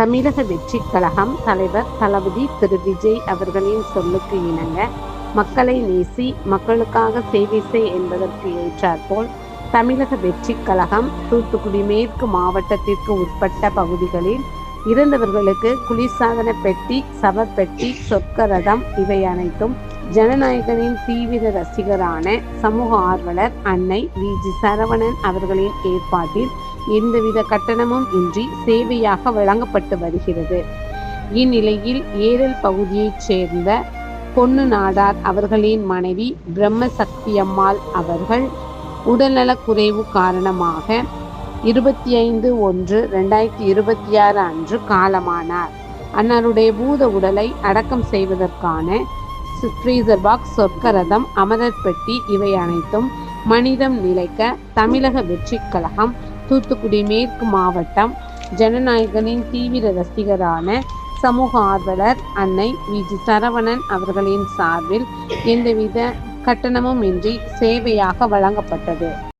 தமிழக வெற்றிக் கழகம் தலைவர் தளபதி திரு விஜய் அவர்களின் சொல்லுக்கு இணங்க மக்களை நேசி மக்களுக்காக சேவை செய் என்பதற்கு ஏற்றாற்போல் தமிழக வெற்றிக் கழகம் தூத்துக்குடி மேற்கு மாவட்டத்திற்கு உட்பட்ட பகுதிகளில் இறந்தவர்களுக்கு குளிர்சாதன பெட்டி சவப்பெட்டி சொற்கரதம் இவை அனைத்தும் ஜனநாயகனின் தீவிர ரசிகரான சமூக ஆர்வலர் அன்னை வி. ஜி. சரவணன் அவர்களின் ஏற்பாட்டில் எந்தவித கட்டணமும் இன்றி சேவையாக வழங்கப்பட்டு வருகிறது. இந்நிலையில் ஏரல் பகுதியைச் சேர்ந்த பொன்னு நாடார் அவர்களின் மனைவி பிரம்ம சக்தியம்மாள் அவர்கள் உடல்நலக் குறைவு காரணமாக இருபத்தி ஐந்து ஒன்று ரெண்டாயிரத்தி இருபத்தி ஆறு அன்று காலமானார். அன்னாருடைய பூத உடலை அடக்கம் செய்வதற்கான ஃப்ரீசர் பாக்ஸ் சொர்க்கரதம் அமரர் பெட்டி இவை அனைத்தும் மனிதம் நிலைக்க தமிழக வெற்றி கழகம் தூத்துக்குடி மேற்கு மாவட்டம் ஜனநாயகனின் தீவிர ரசிகரான சமூக ஆர்வலர் அன்னை வி. ஜி. சரவணன் அவர்களின் சார்பில் எந்தவித கட்டணமும் இன்றி சேவையாக வழங்கப்பட்டது.